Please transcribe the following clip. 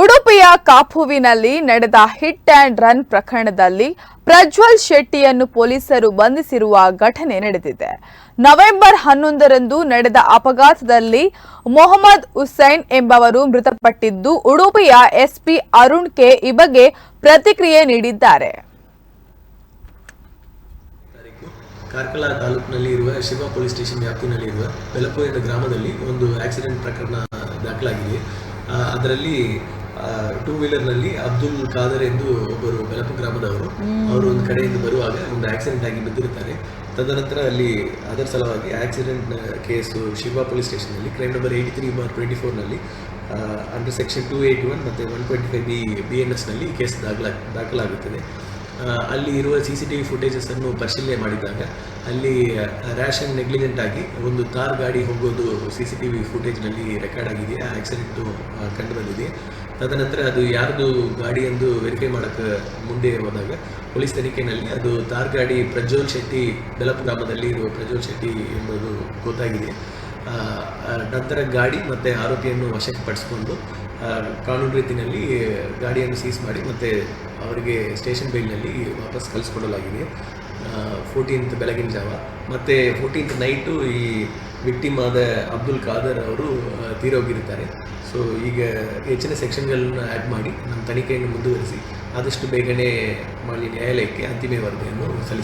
ಉಡುಪಿಯ ಕಾಪುವಿನಲ್ಲಿ ನಡೆದ hit and run ಪ್ರಕರಣದಲ್ಲಿ ಪ್ರಜ್ವಲ್ ಶೆಟ್ಟಿಯನ್ನು ಪೊಲೀಸರು ಬಂಧಿಸಿರುವ ಘಟನೆ ನಡೆದಿದೆ. ನವೆಂಬರ್ ಹನ್ನೊಂದರಂದು ನಡೆದ ಅಪಘಾತದಲ್ಲಿ ಮೊಹಮ್ಮದ್ ಹುಸೈನ್ ಎಂಬವರು ಮೃತಪಟ್ಟಿದ್ದು, ಉಡುಪಿಯ ಎಸ್ಪಿ ಅರುಣ್ ಕೆ ಈ ಬಗ್ಗೆ ಪ್ರತಿಕ್ರಿಯೆ ನೀಡಿದ್ದಾರೆ. ಕಾರ್ಕಳ ತಾಲೂಕಿನಲ್ಲಿ ಇರುವ ಪೊಲೀಸ್ ಸ್ಟೇಷನ್ ವ್ಯಾಪ್ತಿನಲ್ಲಿರುವ ಬೆಲಪು ಎಂಬ ಗ್ರಾಮದಲ್ಲಿ ಒಂದು ಆಕ್ಸಿಡೆಂಟ್ ಪ್ರಕರಣ ದಾಖಲಾಗಿದೆ. ಅದರಲ್ಲಿ ಟೂ ವೀಲರ್ನಲ್ಲಿ ಅಬ್ದುಲ್ ಖಾದರ್ ಎಂದು ಒಬ್ಬರು ಬೆಲಪು ಗ್ರಾಮದವರು. ಅವರು ಒಂದು ಕಡೆಯಿಂದ ಬರುವಾಗ ಒಂದು ಆಕ್ಸಿಡೆಂಟ್ ಆಗಿ ಬಿದ್ದಿರುತ್ತಾರೆ. ತದನಂತರ ಅಲ್ಲಿ ಅದರ ಸಲುವಾಗಿ accident case Shiva police ಸ್ಟೇಷನ್ನಲ್ಲಿ crime number eighty three bar twenty ಫೋರ್ನಲ್ಲಿ under section two eighty one ಮತ್ತೆ one twenty five B B N ಎಸ್ನಲ್ಲಿ case ದಾಖಲಾ ದಾಖಲಾಗುತ್ತದೆ. ಅಲ್ಲಿ ಇರುವ C C T V footages ಅನ್ನು ಪರಿಶೀಲನೆ ಮಾಡಿದಾಗ ಅಲ್ಲಿ ರ್ಯಾಶ್ ನೆಗ್ಲಿಜೆಂಟ್ ಆಗಿ ಒಂದು ಕಾರ್ ಗಾಡಿ ಹೋಗೋದು ಸಿ ಸಿ ಟಿ ವಿ ಫುಟೇಜ್ನಲ್ಲಿ ರೆಕಾರ್ಡ್ ಆಗಿದೆ, ಆ ಆಕ್ಸಿಡೆಂಟು ಕಂಡು ಬಂದಿದೆ ತದನಂತರ ಅದು ಯಾರ್ದು ಗಾಡಿ ಎಂದು ವೆರಿಫೈ ಮಾಡೋಕ್ಕೆ ಮುಂದೆ ಹೋದಾಗ ಪೊಲೀಸ್ ತನಿಖೆಯಲ್ಲಿ ಅದು ತಾರ್ ಗಾಡಿ ಪ್ರಜ್ವಲ್ ಶೆಟ್ಟಿ ಬೆಲಪ್ ಗ್ರಾಮದಲ್ಲಿ ಇರುವ ಪ್ರಜ್ವಲ್ ಶೆಟ್ಟಿ ಎಂಬುದು ಗೊತ್ತಾಗಿದೆ. ನಂತರ ಗಾಡಿ ಮತ್ತು ಆರೋಪಿಯನ್ನು ವಶಕ್ಕೆ ಪಡಿಸ್ಕೊಂಡು ಕಾನೂನು ರೀತಿಯಲ್ಲಿ ಗಾಡಿಯನ್ನು ಸೀಸ್ ಮಾಡಿ ಮತ್ತು ಅವರಿಗೆ ಸ್ಟೇಷನ್ ಬೈಲ್ನಲ್ಲಿ ವಾಪಸ್ ಕಳಿಸ್ಕೊಡಲಾಗಿದೆ. ಫೋರ್ಟೀನ್ತ್ ಬೆಳಗಿನ ಜಾವ. ಮತ್ತು ಫೋರ್ಟೀನ್ತ್ ನೈಟು ಈ ವಿಕ್ಟಿಮ್ ಆದ ಅಬ್ದುಲ್ ಖಾದರ್ ಅವರು ತೀರೋಗಿರುತ್ತಾರೆ. ಸೊ ಈಗ ಹೆಚ್ಚಿನ ಸೆಕ್ಷನ್ಗಳನ್ನು ಆ್ಯಡ್ ಮಾಡಿ, ನಮ್ಮ ತನಿಖೆಯನ್ನು ಮುಂದುವರಿಸಿ, ಆದಷ್ಟು ಬೇಗನೆ ಮಾಡಿ ನ್ಯಾಯಾಲಯಕ್ಕೆ ಅಂತಿಮ ವರದಿಯನ್ನು ಸಲ್ಲಿಸ